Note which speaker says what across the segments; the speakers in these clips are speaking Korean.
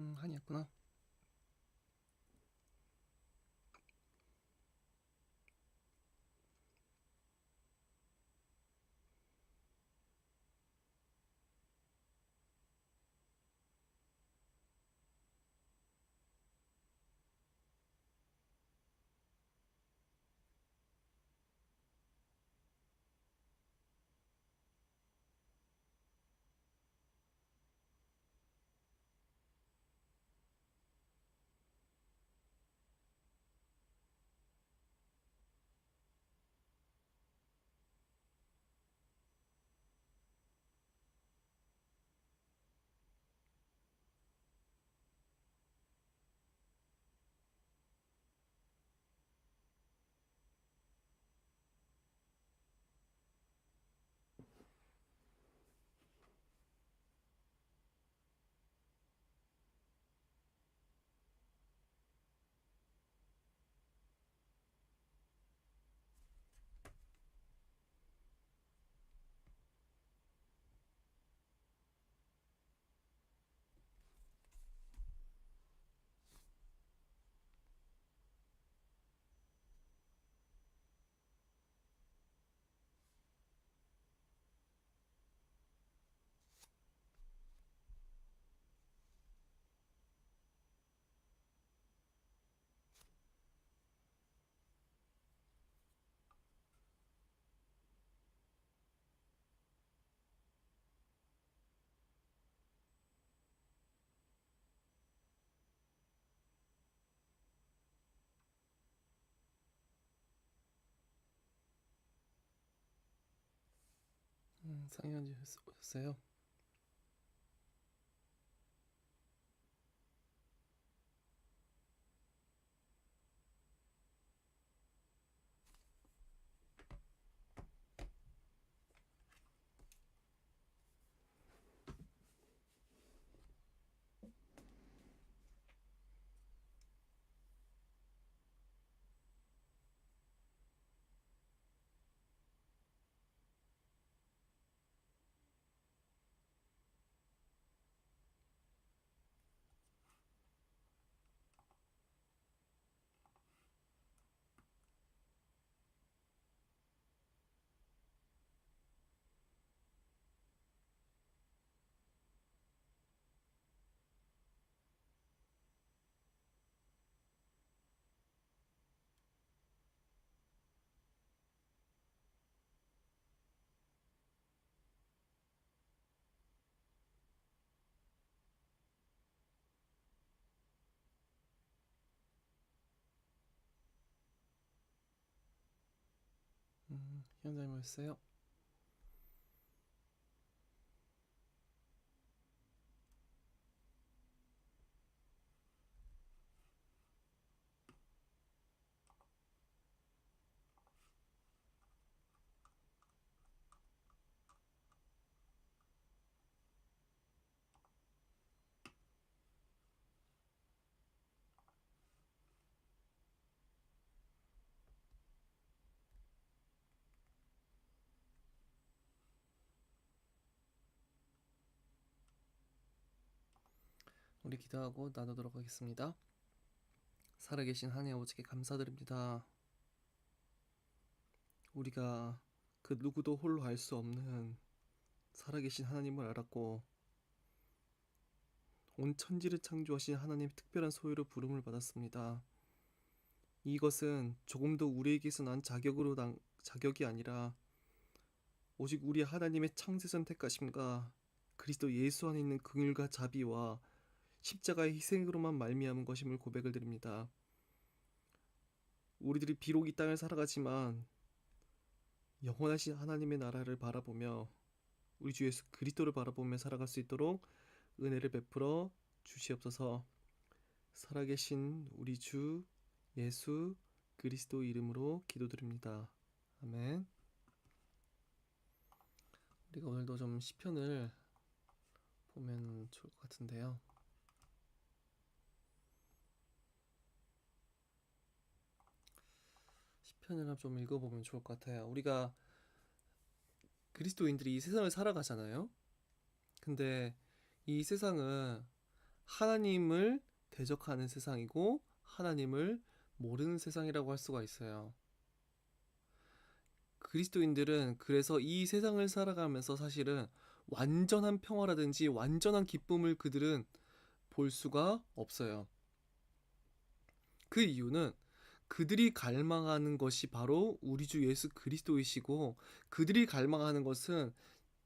Speaker 1: 음, 한이었구나. 음, 상현이 오셨어요? 음, 현장님 오셨어요? 우리 기도하고 나누도록 하겠습니다. 살아계신 하나님 아버지께 감사드립니다. 우리가 그 누구도 홀로 알 수 없는 살아계신 하나님을 알았고 온 천지를 창조하신 하나님의 특별한 소유로 부름을 받았습니다. 이것은 조금도 우리에게서 난 자격으로 난 자격이 아니라 오직 우리 하나님의 창세 선택하심과 그리스도 예수 안에 있는 긍휼과 자비와 십자가의 희생으로만 말미암은 것임을 고백을 드립니다. 우리들이 비록 이 땅을 살아가지만 영원하신 하나님의 나라를 바라보며 우리 주 예수 그리스도를 바라보며 살아갈 수 있도록 은혜를 베풀어 주시옵소서. 살아계신 우리 주 예수 그리스도 이름으로 기도드립니다. 아멘. 우리가 오늘도 좀 시편을 보면 좋을 것 같은데요. 시 편을 좀 읽어보면 좋을 것 같아요. 우리가 그리스도인들이 이 세상을 살아가잖아요. 근데 이 세상은 하나님을 대적하는 세상이고 하나님을 모르는 세상이라고 할 수가 있어요. 그리스도인들은 그래서 이 세상을 살아가면서 사실은 완전한 평화라든지 완전한 기쁨을 그들은 볼 수가 없어요. 그 이유는 그들이 갈망하는 것이 바로 우리 주 예수 그리스도이시고 그들이 갈망하는 것은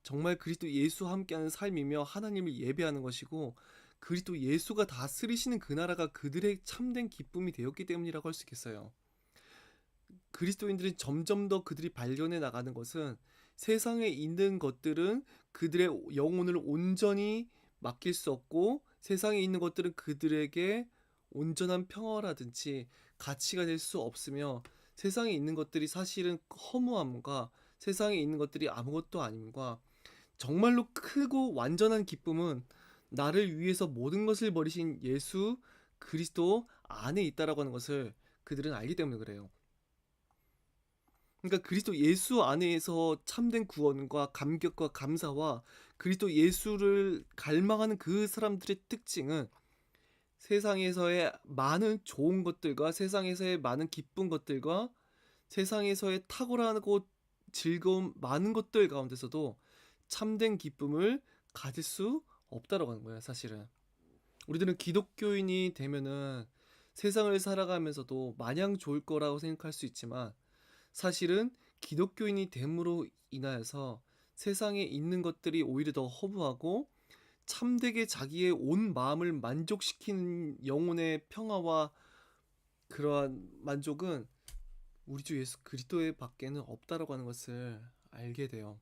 Speaker 1: 정말 그리스도 예수와 함께하는 삶이며 하나님을 예배하는 것이고 그리스도 예수가 다스리시는 그 나라가 그들의 참된 기쁨이 되었기 때문이라고 할 수 있겠어요. 그리스도인들은 점점 더 그들이 발견해 나가는 것은 세상에 있는 것들은 그들의 영혼을 온전히 맡길 수 없고 세상에 있는 것들은 그들에게 온전한 평화라든지 가치가 될 수 없으며 세상에 있는 것들이 사실은 허무함과 세상에 있는 것들이 아무것도 아님과 정말로 크고 완전한 기쁨은 나를 위해서 모든 것을 버리신 예수 그리스도 안에 있다라고 하는 것을 그들은 알기 때문에 그래요. 그러니까 그리스도 예수 안에서 참된 구원과 감격과 감사와 그리스도 예수를 갈망하는 그 사람들의 특징은 세상에서의 많은 좋은 것들과 세상에서의 많은 기쁜 것들과 세상에서의 탁월하고 즐거운 많은 것들 가운데서도 참된 기쁨을 가질 수 없다라고 하는 거예요, 사실은. 우리들은 기독교인이 되면은 세상을 살아가면서도 마냥 좋을 거라고 생각할 수 있지만 사실은 기독교인이 됨으로 인하여서 세상에 있는 것들이 오히려 더 허무하고 참되게 자기의 온 마음을 만족시키는 영혼의 평화와 그러한 만족은 우리 주 예수 그리스도의 밖에는 없다라고 하는 것을 알게 돼요.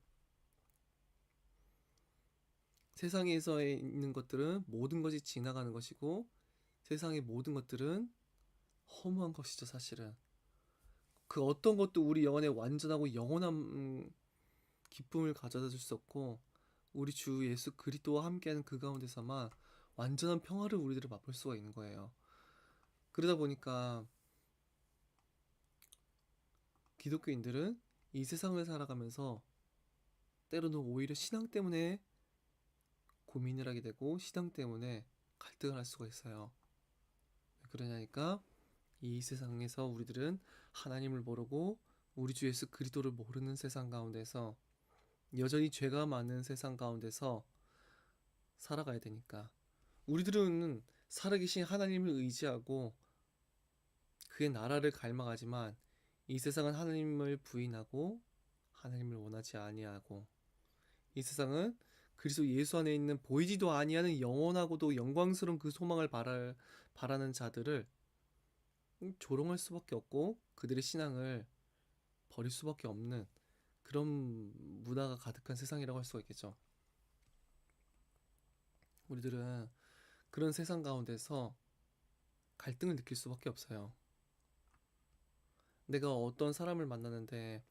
Speaker 1: 세상에서 있는 것들은 모든 것이 지나가는 것이고 세상의 모든 것들은 허무한 것이죠, 사실은. 그 어떤 것도 우리 영혼에 완전하고 영원한 음, 기쁨을 가져다 줄 수 없고 우리 주 예수 그리스도와 함께하는 그 가운데서만 완전한 평화를 우리들은 맛볼 수가 있는 거예요. 그러다 보니까 기독교인들은 이 세상을 살아가면서 때로는 오히려 신앙 때문에 고민을 하게 되고 신앙 때문에 갈등을 할 수가 있어요. 왜 그러냐니까 이 세상에서 우리들은 하나님을 모르고 우리 주 예수 그리스도를 모르는 세상 가운데서 여전히 죄가 많은 세상 가운데서 살아가야 되니까. 우리들은 살아계신 하나님을 의지하고 그의 나라를 갈망하지만 이 세상은 하나님을 부인하고 하나님을 원하지 아니하고 이 세상은 그리스도 예수 안에 있는 보이지도 아니하는 영원하고도 영광스러운 그 소망을 바라, 바라는 자들을 조롱할 수밖에 없고 그들의 신앙을 버릴 수밖에 없는 그런 문화가 가득한 세상이라고 할 수가 있겠죠. 우리들은 그런 세상 가운데서 갈등을 느낄 수밖에 없어요. 내가 어떤 사람을 만나는데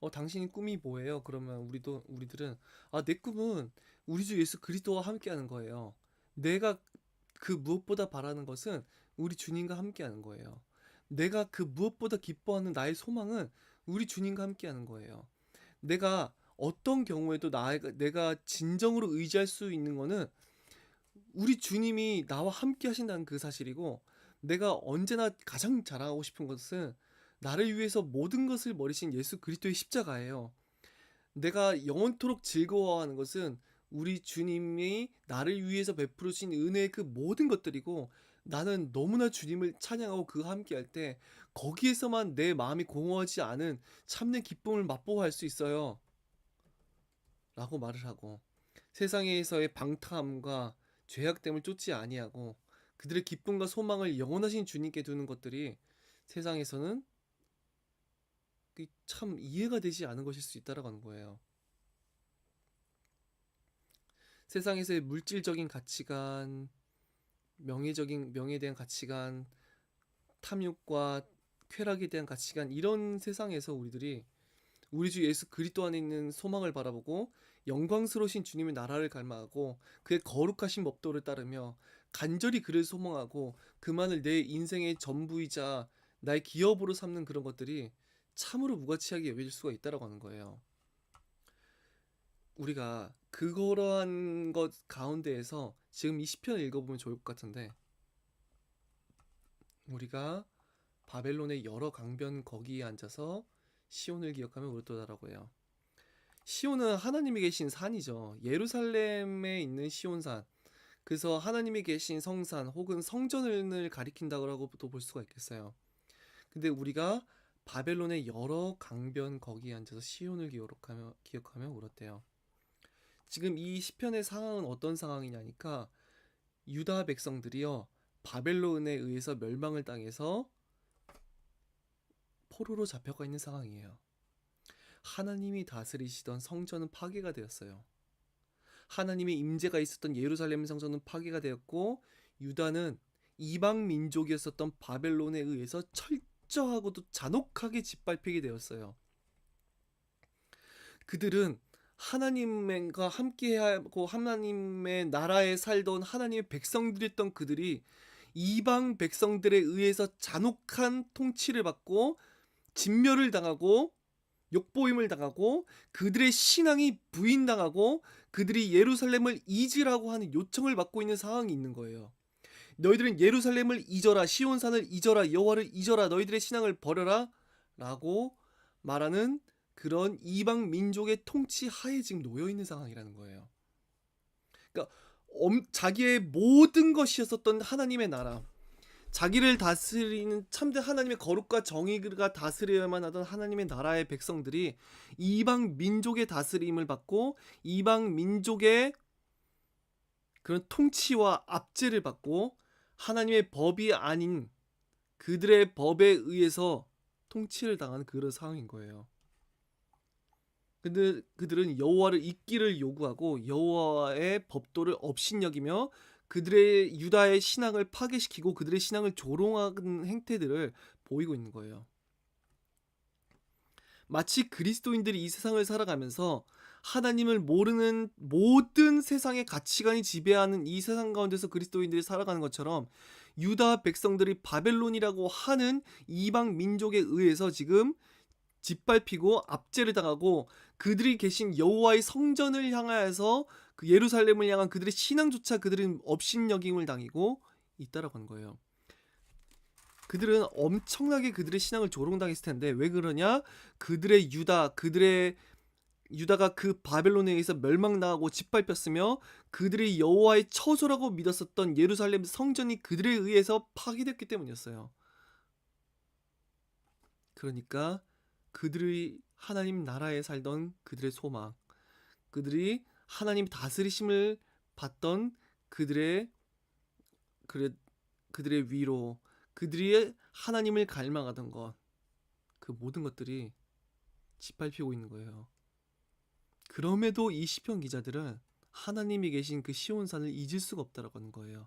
Speaker 1: 어 당신이 꿈이 뭐예요? 그러면 우리도 우리들은 아 내 꿈은 우리 주 예수 그리스도와 함께하는 거예요. 내가 그 무엇보다 바라는 것은 우리 주님과 함께하는 거예요. 내가 그 무엇보다 기뻐하는 나의 소망은 우리 주님과 함께하는 거예요. 내가 어떤 경우에도 나, 내가 진정으로 의지할 수 있는 거는 우리 주님이 나와 함께 하신다는 그 사실이고 내가 언제나 가장 자랑하고 싶은 것은 나를 위해서 모든 것을 버리신 예수 그리스도의 십자가예요. 내가 영원토록 즐거워하는 것은 우리 주님이 나를 위해서 베풀으신 은혜의 그 모든 것들이고 나는 너무나 주님을 찬양하고 그와 함께 할 때 거기에서만 내 마음이 공허하지 않은 참된 기쁨을 맛보할 수 있어요. 라고 말을 하고 세상에서의 방탕함과 죄악됨을 쫓지 아니하고 그들의 기쁨과 소망을 영원하신 주님께 두는 것들이 세상에서는 그참 이해가 되지 않은 것일 수 있다라고 하는 거예요. 세상에서의 물질적인 가치관, 명예적인 명예에 대한 가치관, 탐욕과 쾌락에 대한 가치관 이런 세상에서 우리들이 우리 주 예수 그리스도 안에 있는 소망을 바라보고 영광스러우신 주님의 나라를 갈망하고 그의 거룩하신 법도를 따르며 간절히 그를 소망하고 그만을 내 인생의 전부이자 나의 기업으로 삼는 그런 것들이 참으로 무가치하게 여겨질 수가 있다라고 하는 거예요. 우리가 그러한 것 가운데에서 지금 이 시편을 읽어보면 좋을 것 같은데 우리가 바벨론의 여러 강변 거기에 앉아서 시온을 기억하며 울었도다라고 해요. 시온은 하나님이 계신 산이죠. 예루살렘에 있는 시온산. 그래서 하나님이 계신 성산 혹은 성전을 가리킨다고도 볼 수가 있겠어요. 근데 우리가 바벨론의 여러 강변 거기에 앉아서 시온을 기억하며 기억하며 울었대요. 지금 이 시편의 상황은 어떤 상황이냐니까 유다 백성들이요 바벨론에 의해서 멸망을 당해서 포로로 잡혀가 있는 상황이에요. 하나님이 다스리시던 성전은 파괴가 되었어요. 하나님의 임재가 있었던 예루살렘 성전은 파괴가 되었고 유다는 이방 민족이었었던 바벨론에 의해서 철저하고도 잔혹하게 짓밟히게 되었어요. 그들은 하나님과 함께하고 하나님의 나라에 살던 하나님의 백성들이었던 그들이 이방 백성들에 의해서 잔혹한 통치를 받고 진멸을 당하고 욕보임을 당하고 그들의 신앙이 부인당하고 그들이 예루살렘을 잊으라고 하는 요청을 받고 있는 상황이 있는 거예요. 너희들은 예루살렘을 잊어라 시온산을 잊어라 여호와를 잊어라 너희들의 신앙을 버려라 라고 말하는 그런 이방 민족의 통치 하에 지금 놓여 있는 상황이라는 거예요. 그러니까 엄, 자기의 모든 것이었었던 하나님의 나라, 자기를 다스리는 참된 하나님의 거룩과 정의가 다스려야만 하던 하나님의 나라의 백성들이 이방 민족의 다스림을 받고 이방 민족의 그런 통치와 압제를 받고 하나님의 법이 아닌 그들의 법에 의해서 통치를 당하는 그런 상황인 거예요. 근데 그들은 여호와를 잊기를 요구하고 여호와의 법도를 업신여기며 그들의 유다의 신앙을 파괴시키고 그들의 신앙을 조롱하는 행태들을 보이고 있는 거예요. 마치 그리스도인들이 이 세상을 살아가면서 하나님을 모르는 모든 세상의 가치관이 지배하는 이 세상 가운데서 그리스도인들이 살아가는 것처럼 유다 백성들이 바벨론이라고 하는 이방 민족에 의해서 지금 짓밟히고 압제를 당하고 그들이 계신 여호와의 성전을 향하여서 그 예루살렘을 향한 그들의 신앙조차 그들은 업신여김을 당하고 있다라고 하는 거예요. 그들은 엄청나게 그들의 신앙을 조롱당했을 텐데 왜 그러냐? 그들의 유다, 그들의 유다가 그 바벨론에 의해서 멸망당하고 짓밟혔으며 그들이 여호와의 처소라고 믿었었던 예루살렘 성전이 그들에 의해서 파괴됐기 때문이었어요. 그러니까 그들이 하나님 나라에 살던 그들의 소망, 그들이 하나님 다스리심을 받던 그들의 그래, 그들의 위로, 그들이 하나님을 갈망하던 것, 그 모든 것들이 짓밟히고 있는 거예요. 그럼에도 이 시편 기자들은 하나님이 계신 그 시온산을 잊을 수가 없다라고 하는 거예요.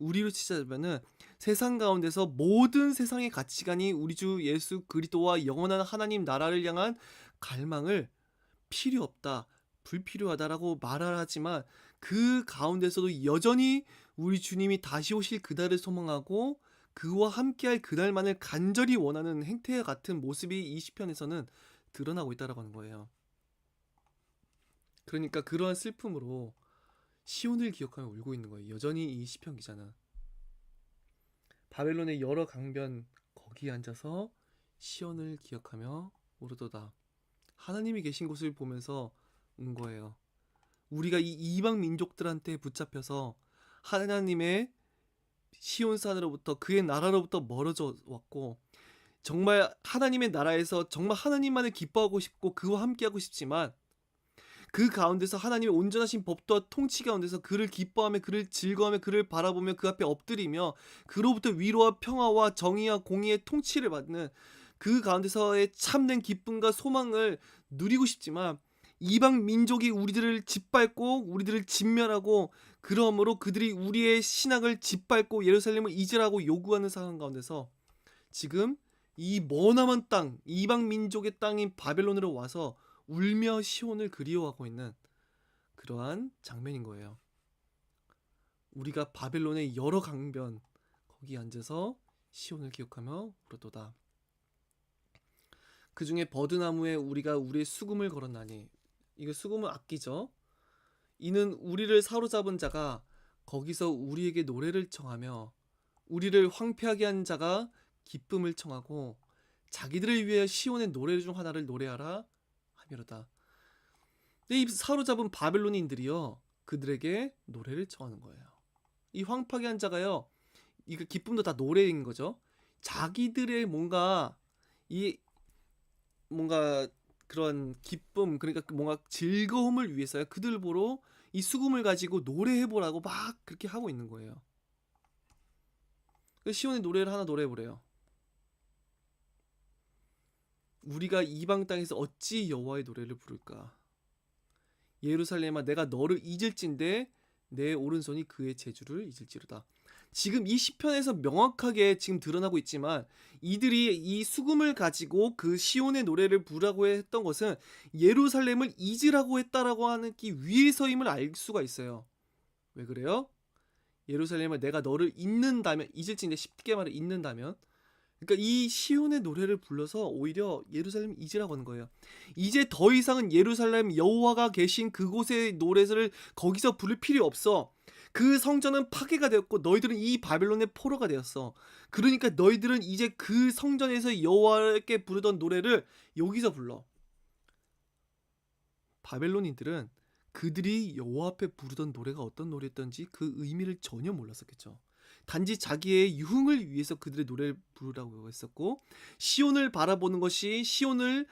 Speaker 1: 우리로 치자면은 세상 가운데서 모든 세상의 가치관이 우리 주 예수 그리스도와 영원한 하나님 나라를 향한 갈망을 필요 없다, 불필요하다라고 말하지만 그 가운데서도 여전히 우리 주님이 다시 오실 그날을 소망하고 그와 함께할 그날만을 간절히 원하는 행태 같은 모습이 이 시편에서는 드러나고 있다라고 하는 거예요. 그러니까 그러한 슬픔으로 시온을 기억하며 울고 있는 거예요. 여전히 이 시편 기자는 바벨론의 여러 강변 거기에 앉아서 시온을 기억하며 울어도다. 하나님이 계신 곳을 보면서 운 거예요. 우리가 이 이방 민족들한테 붙잡혀서 하나님의 시온산으로부터 그의 나라로부터 멀어져 왔고 정말 하나님의 나라에서 정말 하나님만을 기뻐하고 싶고 그와 함께하고 싶지만 그 가운데서 하나님의 온전하신 법도와 통치 가운데서 그를 기뻐하며 그를 즐거워하며 그를 바라보며 그 앞에 엎드리며 그로부터 위로와 평화와 정의와 공의의 통치를 받는 그 가운데서의 참된 기쁨과 소망을 누리고 싶지만 이방 민족이 우리들을 짓밟고 우리들을 진멸하고 그러므로 그들이 우리의 신앙을 짓밟고 예루살렘을 잊으라고 요구하는 상황 가운데서 지금 이 머나먼 땅 이방 민족의 땅인 바벨론으로 와서 울며 시온을 그리워하고 있는 그러한 장면인 거예요. 우리가 바벨론의 여러 강변 거기 앉아서 시온을 기억하며 울었도다. 그 중에 버드나무에 우리가 우리의 수금을 걸었나니 이거 수금은 악기죠. 이는 우리를 사로잡은 자가 거기서 우리에게 노래를 청하며 우리를 황폐하게 한 자가 기쁨을 청하고 자기들을 위해 시온의 노래 중 하나를 노래하라 하미로다. 근데 이 사로잡은 바벨론인들이요 그들에게 노래를 청하는 거예요. 이 황폐하게 한 자가요 이거 기쁨도 다 노래인 거죠. 자기들의 뭔가 이 뭔가 그런 기쁨 그러니까 그 뭔가 즐거움을 위해서요 그들 보러 이 수금을 가지고 노래해 보라고 막 그렇게 하고 있는 거예요. 그래서 시온의 노래를 하나 노래해 보래요. 우리가 이방 땅에서 어찌 여호와의 노래를 부를까? 예루살렘아 내가 너를 잊을진데 내 오른손이 그의 제주를 잊을지로다. 지금 이 시편에서 명확하게 지금 드러나고 있지만 이들이 이 수금을 가지고 그 시온의 노래를 부르라고 했던 것은 예루살렘을 잊으라고 했다라고 하는 기 위해서임을 알 수가 있어요. 왜 그래요? 예루살렘을 내가 너를 잊는다면 잊을진데 쉽게 말해 잊는다면 그러니까 이 시온의 노래를 불러서 오히려 예루살렘 잊으라고 하는 거예요. 이제 더 이상은 예루살렘 여호와가 계신 그곳의 노래를 거기서 부를 필요 없어. 그 성전은 파괴가 되었고 너희들은 이 바벨론의 포로가 되었어. 그러니까 너희들은 이제 그 성전에서 여호와께 부르던 노래를 여기서 불러. 바벨론인들은 그들이 여호와 앞에 부르던 노래가 어떤 노래였던지 그 의미를 전혀 몰랐었겠죠. 단지 자기의 유흥을 위해서 그들의 노래를 부르라고 했었고 시온을 바라보는 것이 시온을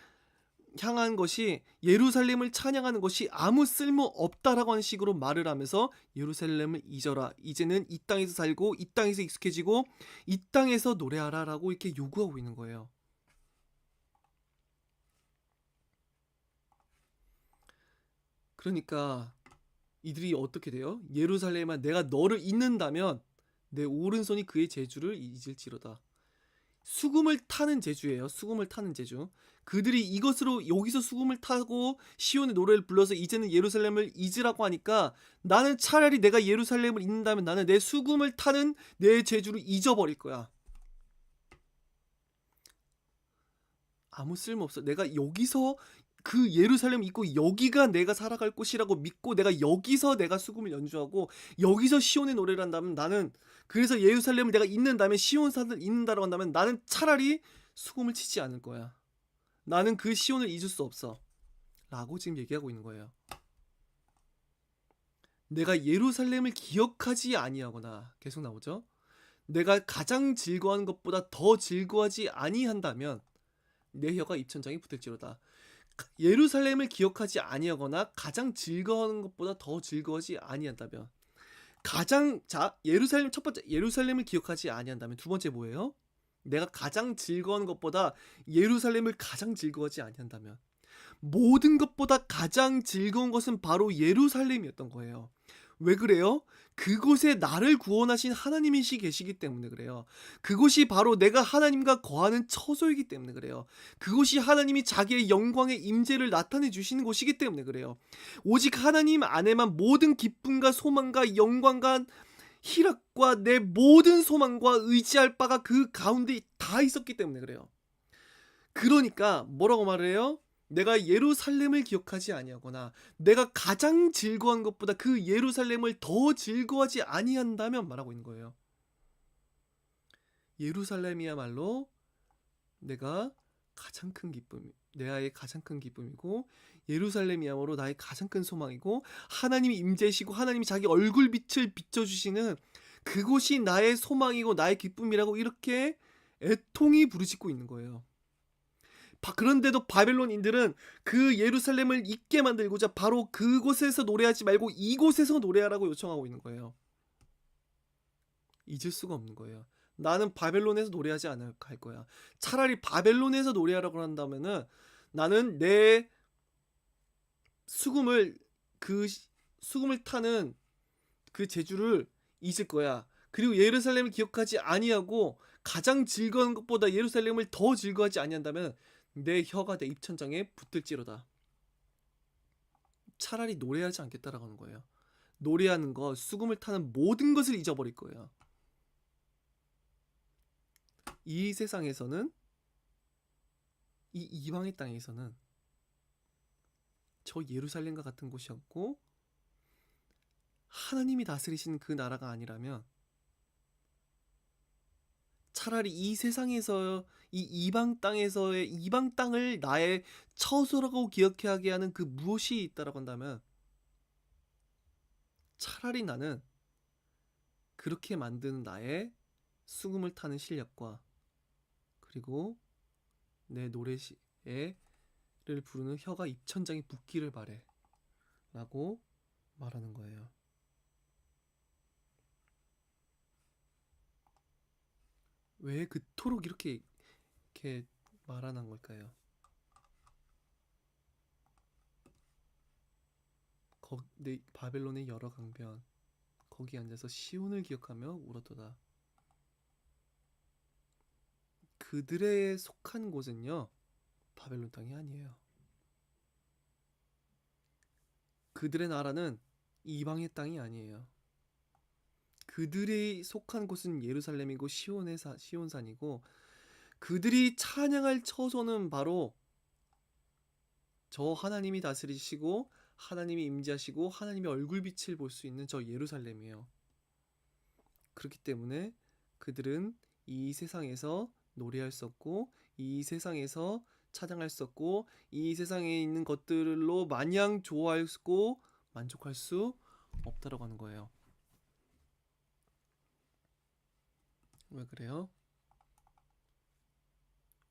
Speaker 1: 향한 것이 예루살렘을 찬양하는 것이 아무 쓸모 없다라고 하는 식으로 말을 하면서 예루살렘을 잊어라. 이제는 이 땅에서 살고 이 땅에서 익숙해지고 이 땅에서 노래하라라고 이렇게 요구하고 있는 거예요. 그러니까 이들이 어떻게 돼요? 예루살렘아 내가 너를 잊는다면 내 오른손이 그의 제주를 잊을지로다. 수금을 타는 제주예요. 수금을 타는 제주. 그들이 이것으로 여기서 수금을 타고 시온의 노래를 불러서 이제는 예루살렘을 잊으라고 하니까 나는 차라리 내가 예루살렘을 잊는다면 나는 내 수금을 타는 내 제주를 잊어버릴 거야. 아무 쓸모 없어. 내가 여기서 그 예루살렘 있고 여기가 내가 살아갈 곳이라고 믿고 내가 여기서 내가 수금을 연주하고 여기서 시온의 노래를 한다면 나는 그래서 예루살렘을 내가 잊는다면 시온 산을 잊는다고 한다면 나는 차라리 수금을 치지 않을 거야. 나는 그 시온을 잊을 수 없어. 라고 지금 얘기하고 있는 거예요. 내가 예루살렘을 기억하지 아니하거나 계속 나오죠. 내가 가장 즐거워하는 것보다 더 즐거워하지 아니한다면 내 혀가 입천장에 붙을지로다. 예루살렘을 기억하지 아니하거나 가장 즐거워하는 것보다 더 즐거워하지 아니한다면 가장 자 예루살렘 첫 번째 예루살렘을 기억하지 아니한다면 두 번째 뭐예요? 내가 가장 즐거워하는 것보다 예루살렘을 가장 즐거워하지 아니한다면 모든 것보다 가장 즐거운 것은 바로 예루살렘이었던 거예요. 왜 그래요? 그곳에 나를 구원하신 하나님이시 계시기 때문에 그래요. 그곳이 바로 내가 하나님과 거하는 처소이기 때문에 그래요. 그곳이 하나님이 자기의 영광의 임재를 나타내 주시는 곳이기 때문에 그래요. 오직 하나님 안에만 모든 기쁨과 소망과 영광과 희락과 내 모든 소망과 의지할 바가 그 가운데 다 있었기 때문에 그래요. 그러니까 뭐라고 말해요? 내가 예루살렘을 기억하지 아니하거나 내가 가장 즐거운 것보다 그 예루살렘을 더 즐거워하지 아니한다면 말하고 있는 거예요. 예루살렘이야말로 내가 가장 큰 기쁨, 내아의 가장 큰 기쁨이고 예루살렘이야말로 나의 가장 큰 소망이고 하나님이 임재시고 하나님이 자기 얼굴 빛을 비춰 주시는 그곳이 나의 소망이고 나의 기쁨이라고 이렇게 애통이 부르짖고 있는 거예요. 바- 그런데도 바벨론인들은 그 예루살렘을 잊게 만들고자 바로 그곳에서 노래하지 말고 이곳에서 노래하라고 요청하고 있는 거예요. 잊을 수가 없는 거예요. 나는 바벨론에서 노래하지 않을 할 거야. 차라리 바벨론에서 노래하라고 한다면은 나는 내 수금을 그 시- 수금을 타는 그 제주를 잊을 거야. 그리고 예루살렘을 기억하지 아니하고 가장 즐거운 것보다 예루살렘을 더 즐거워하지 아니한다면 내 혀가 내 입천장에 붙을지로다. 차라리 노래하지 않겠다라고 하는 거예요. 노래하는 거, 수금을 타는 모든 것을 잊어버릴 거예요. 이 세상에서는 이 이방의 땅에서는 저 예루살렘과 같은 곳이 없고 하나님이 다스리시는 그 나라가 아니라면 차라리 이 세상에서 이 이방 땅에서의 이방 땅을 나의 처소라고 기억하게 하는 그 무엇이 있다라고 한다면 차라리 나는 그렇게 만드는 나의 수금을 타는 실력과 그리고 내 노래시에를 부르는 혀가 입천장에 붙기를 바래 라고 말하는 거예요. 왜 그토록 이렇게 이렇게 말하는 걸까요? 거, 내 바벨론의 여러 강변 거기 앉아서 시온을 기억하며 울었도다. 그들의 속한 곳은요 바벨론 땅이 아니에요. 그들의 나라는 이방의 땅이 아니에요. 그들이 속한 곳은 예루살렘이고 시온의 사, 시온산이고 그들이 찬양할 처소는 바로 저 하나님이 다스리시고 하나님이 임재하시고 하나님의 얼굴빛을 볼 수 있는 저 예루살렘이에요. 그렇기 때문에 그들은 이 세상에서 노래할 수 없고 이 세상에서 찬양할 수 없고 이 세상에 있는 것들로 마냥 좋아하고 만족할 수 없다라고 하는 거예요. 왜 그래요?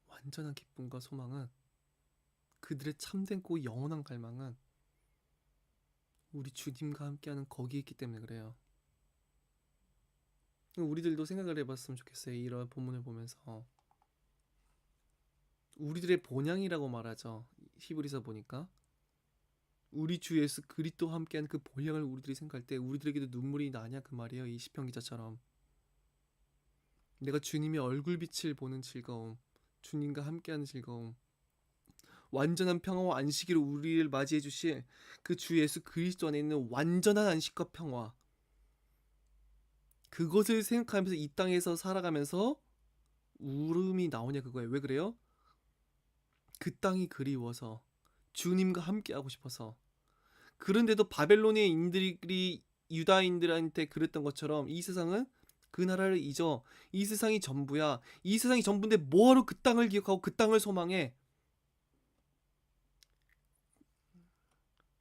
Speaker 1: 완전한 기쁨과 소망은 그들의 참되고 영원한 갈망은 우리 주님과 함께하는 거기에 있기 때문에 그래요. 우리들도 생각을 해봤으면 좋겠어요. 이런 본문을 보면서 우리들의 본향이라고 말하죠. 히브리서 보니까 우리 주 예수 그리스도와 함께하는 그 본향을 우리들이 생각할 때 우리들에게도 눈물이 나냐 그 말이에요. 이 시편 기자처럼 내가 주님의 얼굴빛을 보는 즐거움, 주님과 함께하는 즐거움, 완전한 평화와 안식으로 우리를 맞이해 주실 그 주 예수 그리스도 안에 있는 완전한 안식과 평화. 그것을 생각하면서 이 땅에서 살아가면서 울음이 나오냐 그거예요. 왜 그래요? 그 땅이 그리워서 주님과 함께 하고 싶어서. 그런데도 바벨론의 인들이 유다인들한테 그랬던 것처럼 이 세상은 그 나라를 잊어 이 세상이 전부야. 이 세상이 전부인데 뭐하러 그 땅을 기억하고 그 땅을 소망해?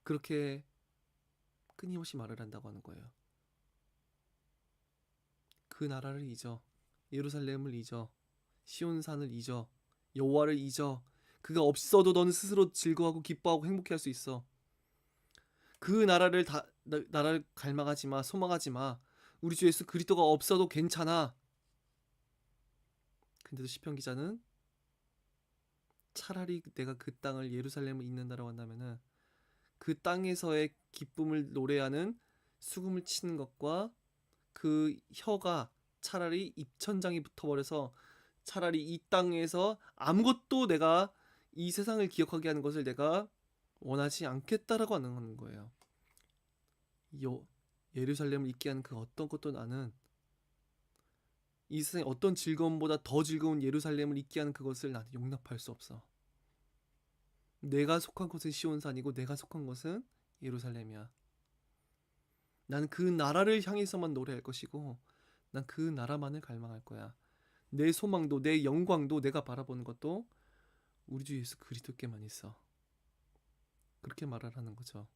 Speaker 1: 그렇게 끊임없이 말을 한다고 하는 거예요. 그 나라를 잊어. 예루살렘을 잊어. 시온산을 잊어. 여호와를 잊어. 그가 없어도 너는 스스로 즐거워하고 기뻐하고 행복해 할 수 있어. 그 나라를 다 나, 나라를 갈망하지 마. 소망하지 마. 우리 주 예수 그리스도가 없어도 괜찮아. 근데도 시편 기자는 차라리 내가 그 땅을 예루살렘을 잊는다라고 한다면은 그 땅에서의 기쁨을 노래하는 수금을 치는 것과 그 혀가 차라리 입천장이 붙어버려서 차라리 이 땅에서 아무것도 내가 이 세상을 기억하게 하는 것을 내가 원하지 않겠다라고 하는 거예요. 요 예루살렘을 잊게 하는 그 어떤 것도 나는 이 세상의 어떤 즐거움보다 더 즐거운 예루살렘을 잊게 하는 그것을 나는 용납할 수 없어. 내가 속한 곳은 시온산이고 내가 속한 곳은 예루살렘이야. 나는 그 나라를 향해서만 노래할 것이고 난 그 나라만을 갈망할 거야. 내 소망도 내 영광도 내가 바라보는 것도 우리 주 예수 그리스도께만 있어. 그렇게 말을 하는 거죠.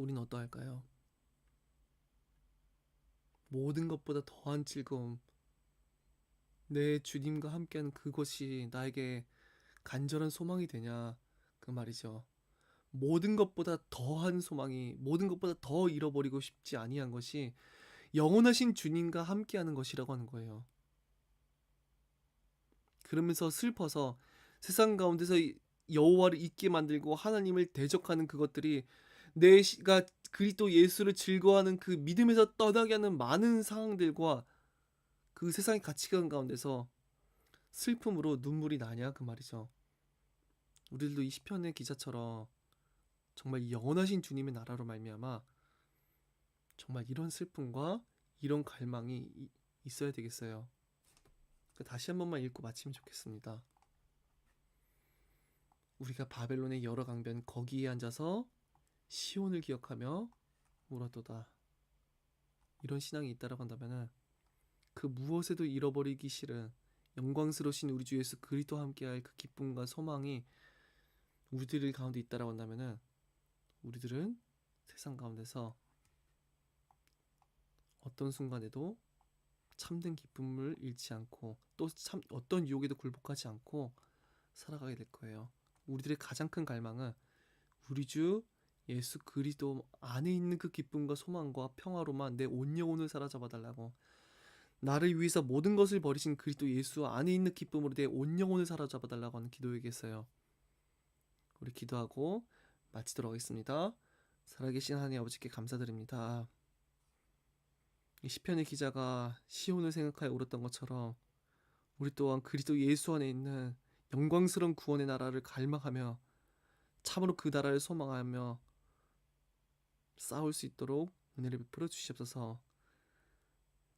Speaker 1: 우리는 어떠할까요? 모든 것보다 더한 즐거움, 내 주님과 함께하는 그것이 나에게 간절한 소망이 되냐 그 말이죠. 모든 것보다 더한 소망이 모든 것보다 더 잃어버리고 싶지 아니한 것이 영원하신 주님과 함께하는 것이라고 하는 거예요. 그러면서 슬퍼서 세상 가운데서 여호와를 잊게 만들고 하나님을 대적하는 그것들이 내가 그리스도 예수를 즐거워하는 그 믿음에서 떠나게 하는 많은 상황들과 그 세상의 가치관 가운데서 슬픔으로 눈물이 나냐 그 말이죠. 우리들도 이 시편의 기자처럼 정말 영원하신 주님의 나라로 말미암아 정말 이런 슬픔과 이런 갈망이 있어야 되겠어요. 다시 한 번만 읽고 마치면 좋겠습니다. 우리가 바벨론의 여러 강변 거기에 앉아서 시온을 기억하며 울었도다. 이런 신앙이 있다라고 한다면은 그 무엇에도 잃어버리기 싫은 영광스러우신 우리 주 예수 그리스도와 함께할 그 기쁨과 소망이 우리들 가운데 있다라고 한다면은 우리들은 세상 가운데서 어떤 순간에도 참된 기쁨을 잃지 않고 또 참 어떤 유혹에도 굴복하지 않고 살아가게 될 거예요. 우리들의 가장 큰 갈망은 우리 주 예수 그리스도 안에 있는 그 기쁨과 소망과 평화로만 내 온 영혼을 사로잡아 달라고 나를 위해서 모든 것을 버리신 그리스도 예수 안에 있는 기쁨으로 내 온 영혼을 사로잡아 달라고 하는 기도이겠어요. 우리 기도하고 마치도록 하겠습니다. 살아계신 하나님 아버지께 감사드립니다. 이 시편의 기자가 시온을 생각하여 울었던 것처럼 우리 또한 그리스도 예수 안에 있는 영광스러운 구원의 나라를 갈망하며 참으로 그 나라를 소망하며 싸울 수 있도록 은혜를 베풀어 주시옵소서.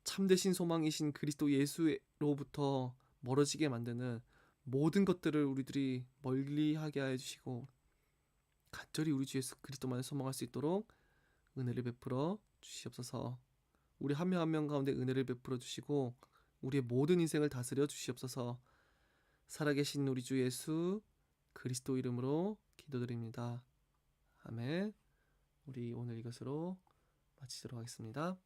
Speaker 1: 참되신 소망이신 그리스도 예수로부터 멀어지게 만드는 모든 것들을 우리들이 멀리하게 하여 주시고 간절히 우리 주 예수 그리스도만을 소망할 수 있도록 은혜를 베풀어 주시옵소서. 우리 한 명 한 명 가운데 은혜를 베풀어 주시고 우리의 모든 인생을 다스려 주시옵소서. 살아계신 우리 주 예수 그리스도 이름으로 기도드립니다. 아멘. 우리 오늘 이것으로 마치도록 하겠습니다.